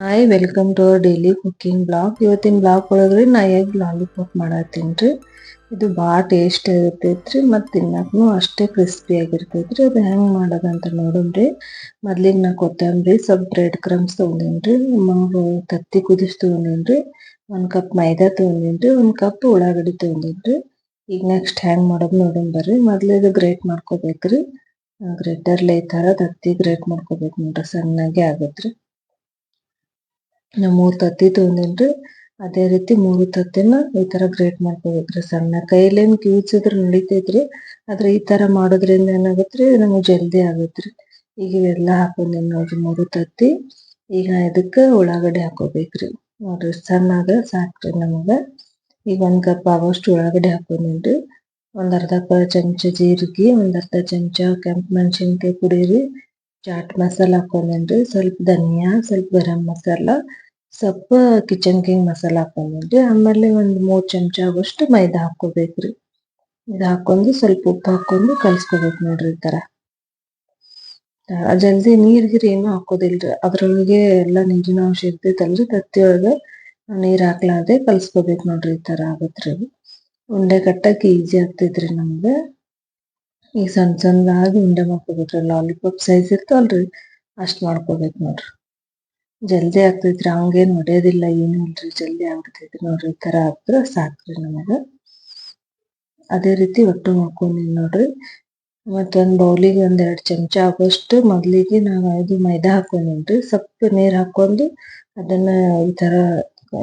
Hi welcome to our daily cooking blog ಇವತ್ತಿನ blog ಒಳಗ್ರಿ ನಾ ಎಗ್ ಲಾಲಿಪಾಪ್ ಮಾಡತ್ತೀನಿ ಇದು ಭಾಳ ಟೇಸ್ಟ್ ಇರ್ತೈತ್ರಿ ಮತ್ತು ತಿನ್ನಕ್ಕೂ ಅಷ್ಟೇ ಕ್ರಿಸ್ಪಿ ಆಗಿರ್ತೈತ್ರಿ. ಅದು ಹೆಂಗೆ ಮಾಡೋದಂತ ನೋಡೋಣ್ರಿ ಮೊದ್ಲಿಗೆ ನಾ ಕೊತ್ತಂಬರಿ, ಸ್ವಲ್ಪ ಬ್ರೆಡ್ ಕ್ರಮ್ಸ್ ತೊಗೊಂಡೇನ್ರಿ ಮೂರು ತತ್ತಿ ಕುದಿಸಿ ತೊಗೊಂಡೇನ್ರಿ ಒಂದು ಕಪ್ ಮೈದಾ ತೊಗೊಂಡೇನ್ರಿ ಒಂದು ಕಪ್ ಉಳ್ಳಾಗಡ್ಡಿ ತೊಗೊಂಡೇನ್ರಿ ಈಗ ನೆಕ್ಸ್ಟ್ ಹೆಂಗೆ ಮಾಡೋದು ನೋಡೋಣ ಬರ್ರಿ. ಮೊದ್ಲಿಗೆ ಗ್ರೇಟ್ ಮಾಡ್ಕೋಬೇಕ್ರಿ. ಗ್ರೇಟರ್ಲೆ ಈ ಥರ ತತ್ತಿ ಗ್ರೇಟ್ ಮಾಡ್ಕೋಬೇಕು ನೋಡ್ರಿ. ಸಣ್ಣಗೆ ನಾ ಮೂರ್ ತತ್ತಿ ತೊಗೊಂಡೇನ್ರಿ ಅದೇ ರೀತಿ ಮೂರು ತತ್ತಿನ ಈ ತರ ಗ್ರೇಟ್ ಮಾಡ್ಕೋಬೇಕ್ರಿ. ಸಣ್ಣ ಕೈಲೇನ್ ಕಿವುಚಿದ್ರ ನಡಿತೈತ್ರಿ. ಆದ್ರೆ ಈ ತರ ಮಾಡೋದ್ರಿಂದ ಏನಾಗತ್ರಿ? ನಮಗ್ ಜಲ್ದಿ ಆಗತ್ರಿ. ಈಗ ಇವೆಲ್ಲ ಹಾಕೊಂಡಿನ್ ನೋಡ್ರಿ ಮೂರು ತತ್ತಿ. ಈಗ ಇದಕ್ಕ ಉಳ್ಳಾಗಡ್ಡಿ ಹಾಕೋಬೇಕ್ರಿ. ನೋಡ್ರಿ, ಸಣ್ಣಾಗ ಸಾಕ್ರಿ ನಮಗ. ಈಗ ಒಂದ್ ಕಪ್ ಆಗೋಷ್ಟು ಉಳ್ಳಾಗಡ್ಡಿ ಹಾಕೊಂಡಿನ್ರಿ. ಒಂದ್ ಅರ್ಧ ಚಮಚ ಜೀರಿಗೆ, ಒಂದ್ ಅರ್ಧ ಚಮಚ ಕೆಂಪ್ ಮೆಣಸಿನ್ಕಾಯಿ ಪುಡಿ ಚಾಟ್ ಮಸಾಲ ಹಾಕೊಂಡೇನ್ರಿ. ಸ್ವಲ್ಪ ಧನಿಯಾ, ಸ್ವಲ್ಪ ಗರಂ ಮಸಾಲ. ಸ್ವಲ್ಪ ಕಿಚನ್ ಕಿಂಗ್ ಮಸಾಲ ಹಾಕೊಂಡ್ರಿ ಆಮೇಲೆ ಒಂದು ಮೂರು ಚಮಚ ಆಗೋಷ್ಟು ಮೈದಾ ಹಾಕೋಬೇಕ್ರಿ ಇದು ಹಾಕೊಂಡು ಸ್ವಲ್ಪ ಉಪ್ಪು ಹಾಕೊಂಡು ಕಲ್ಸ್ಕೋಬೇಕು ನೋಡ್ರಿ ಈ ತರ ಜಲ್ದಿ ನೀರ್ ಗಿರ್ ಏನು ಹಾಕೋದಿಲ್ರಿ ಅದ್ರೊಳಗೆ ಎಲ್ಲಾ ನೀರಿನ ಅಂಶ ಇರ್ತೈತಲ್ರಿ, ತತ್ತಿಯೊಳಗೆ ನೀರ್ ಹಾಕ್ಲಾರ್ದೆ ಕಲ್ಸ್ಕೋಬೇಕು ನೋಡ್ರಿ ಈ ತರ ಆಗತ್ರಿ ಉಂಡೆ ಕಟ್ಟಕ್ಕೆ ಈಜಿ ಆಗ್ತೈತ್ರಿ ನಮ್ಗ. ಈಗ ಸಣ್ಣ ಸಣ್ಣದಾಗಿ ಉಂಡೆ ಮಾಡ್ಕೋಬೇಕ್ರಿ. ಲಾಲಿಪಾಪ್ ಸೈಜ್ ಇರ್ತಾವಲ್ರಿ, ಅಷ್ಟ್ ಮಾಡ್ಕೋಬೇಕು ನೋಡ್ರಿ. ಜಲ್ದಿ ಆಗ್ತೈತ್ರಿ, ಹಂಗೇನ್ ಹೊಡೆಯೋದಿಲ್ಲ, ಏನು ಇಲ್ರಿ, ಜಲ್ದಿ ಆಗ್ತೈತ್ರಿ ನೋಡ್ರಿ, ಈ ತರ ಆದ್ರ ಸಾಕ್ರಿ ನಮಗ. ಅದೇ ರೀತಿ ಒಟ್ಟು ಮಾಡ್ಕೊಂಡಿ ನೋಡ್ರಿ. ಮತ್ತೊಂದ್ ಬೌಲಿಗೆ ಒಂದ್ ಎರಡ್ ಚಮಚ ಆಗೋಷ್ಟು ಮೊದ್ಲಿಗೆ ನಾವು ಇದು ಮೈದಾ ಹಾಕೊಂಡಿನ್ರಿ, ಸ್ವಲ್ಪ ನೀರ್ ಹಾಕೊಂಡು ಅದನ್ನ ಈ ತರ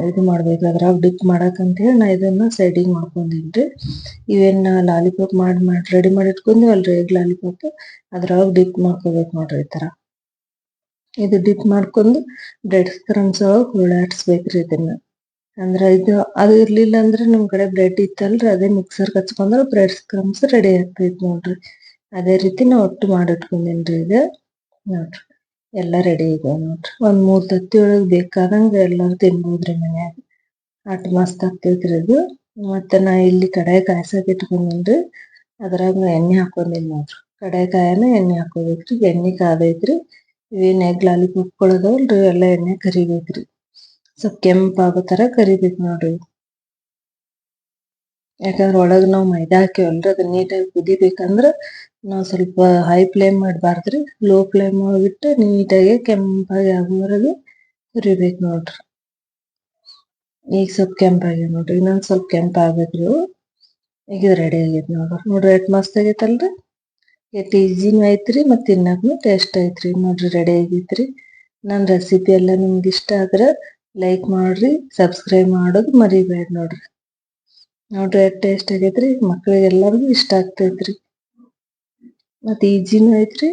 ಇದು ಮಾಡ್ಬೇಕು, ಅದ್ರಾಗ ಡಿಪ್ ಮಾಡಕ್ ಅಂತ ಹೇಳಿ ನಾ ಇದನ್ನ ಸೈಡಿಂಗ್ ಮಾಡ್ಕೊಂಡಿನ್ರಿ. ಇವೇನ್ ಲಾಲಿಪಾಪ್ ಮಾಡಿ ಮಾಡಿ, ರೆಡಿ ಮಾಡಿ ಇಟ್ಕೊಂಡಿವಲ್ರಿ ಎಗ್ ಲಾಲಿಪಾಪ್, ಅದ್ರಾಗ ಡಿಪ್ ಮಾಡ್ಕೋಬೇಕು ನೋಡ್ರಿ ಈ ತರ ಇದು ಡಿಪ್ ಮಾಡ್ಕೊಂಡು ಬ್ರೆಡ್ ಕ್ರಮ್ಸ್ ಒಳಗ್ ಹುಳಾಡ್ಸ್ಬೇಕ್ರಿ ಇದನ್ನ. ಅಂದ್ರ ಇದು, ಅದು ಇರ್ಲಿಲ್ಲ ಅಂದ್ರೆ ನಿಮ್ ಕಡೆ ಬ್ರೆಡ್ ಇತ್ತಲ್ರಿ, ಅದೇ ಮಿಕ್ಸರ್ ಹಚ್ಕೊಂಡ್ರ ಬ್ರೆಡ್ ಕ್ರಮ್ಸ್ ರೆಡಿ ಆಗ್ತೈತ್ ನೋಡ್ರಿ. ಅದೇ ರೀತಿ ನಾ ಒಟ್ಟು ಮಾಡಿಟ್ಕೊಂಡೇನ್ರಿ ಇದು. ನೋಡ್ರಿ, ಎಲ್ಲಾ ರೆಡಿ ಇದೆ ನೋಡ್ರಿ. ಒಂದ್ ಮೂರ್ ತತ್ತಿ ಒಳಗ್ ಬೇಕಾದಂಗ ಎಲ್ಲಾರು ತಿನ್ಬೋದ್ರಿ ಮನ್ಯಾಗ. ಅಟ್ ಮಸ್ತ್ ಆಗ್ತೈತ್ರಿ ಇದು. ಮತ್ತ ನಾ ಇಲ್ಲಿ ಕಡಾಯಿ ಕಾಯ್ಸಕ್ ಇಟ್ಕೊಂಡೇನ್ರಿ. ಅದ್ರಾಗ ಎಣ್ಣೆ ಹಾಕೊಂಡೇನಿ ನೋಡ್ರಿ. ಕಡಾಯಿ ಕಾಯನ ಎಣ್ಣೆ ಹಾಕೋಬೇಕ್ರಿ. ಎಣ್ಣೆ ಕಾದೈತ್ರಿ. ಇವೇನ್ ಎಗ್ ಲಾಲಿಪಾಪ್ಗಳು ಅದಾವಲ್ರಿ ಎಲ್ಲ ಎಣ್ಣೆ ಕರಿಬೇಕ್ರಿ. ಸ್ವಲ್ಪ ಕೆಂಪ್ ಆಗೋ ತರ ಕರಿಬೇಕು ನೋಡ್ರಿ. ಯಾಕಂದ್ರ ಒಳಗ್ ನಾವ್ ಮೈದಾ ಹಾಕಿವಲ್ರಿ ಅದ್ ನೀಟಾಗಿ ಕುದಿಬೇಕಂದ್ರ ನಾವ್ ಸ್ವಲ್ಪ ಹೈ ಫ್ಲೇಮ್ ಮಾಡ್ಬಾರ್ದ್ರಿ. ಲೋ ಫ್ಲೇಮ್ ಒಳಗಿಟ್ಟು ನೀಟಾಗಿ ಕೆಂಪಾಗಿ ಆಗುವವರೆಗೆ ಕರಿಬೇಕು ನೋಡ್ರಿ. ಈಗ ಸ್ವಲ್ಪ ಕೆಂಪಾಗ್ಯಾವ ನೋಡ್ರಿ. ಇನ್ನೊಂದ್ ಸ್ವಲ್ಪ ಕೆಂಪ ಆಗ್ಬೇಕ್ರಿ ಈಗ ರೆಡಿ ಆಗೈತಿ ನೋಡ್ರಿ. ನೋಡ್ರಿ ಎಟ್ ಮಸ್ತ್ ಆಗೈತಲ್ರಿ? ಎಷ್ಟ್ ಈಜಿನು ಐತ್ರಿ ಮತ್ ತಿನ್ನಕ್ಕೂ ಟೇಸ್ಟ್ ಐತ್ರಿ ನೋಡ್ರಿ ರೆಡಿ ಆಗೈತ್ರಿ. ನನ್ ರೆಸಿಪಿ ಎಲ್ಲ ನಿಮ್ಗೆ ಇಷ್ಟ ಆದ್ರೆ ಲೈಕ್ ಮಾಡ್ರಿ ಸಬ್ಸ್ಕ್ರೈಬ್ ಮಾಡೋದು ಮರಿಬೇಡ ನೋಡ್ರಿ. ನೋಡ್ರಿ ಎಟ್ ಟೇಸ್ಟ್ ಆಗೈತ್ರಿ ಮಕ್ಳಿಗೆ ಎಲ್ಲರಿಗೂ ಇಷ್ಟ ಆಗ್ತೈತ್ರಿ. ಮತ್ ಈಜಿನೂ ಐತ್ರಿ,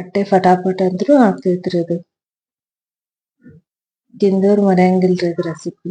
ಅಟ್ಟೆ ಫಟಾಫಟ್ ಅಂದ್ರೂ ಆಗ್ತೈತ್ರಿ ಅದು. ತಿಂದವ್ರು ಮರೆಯಂಗಿಲ್ರಿ ಇದು ರೆಸಿಪಿ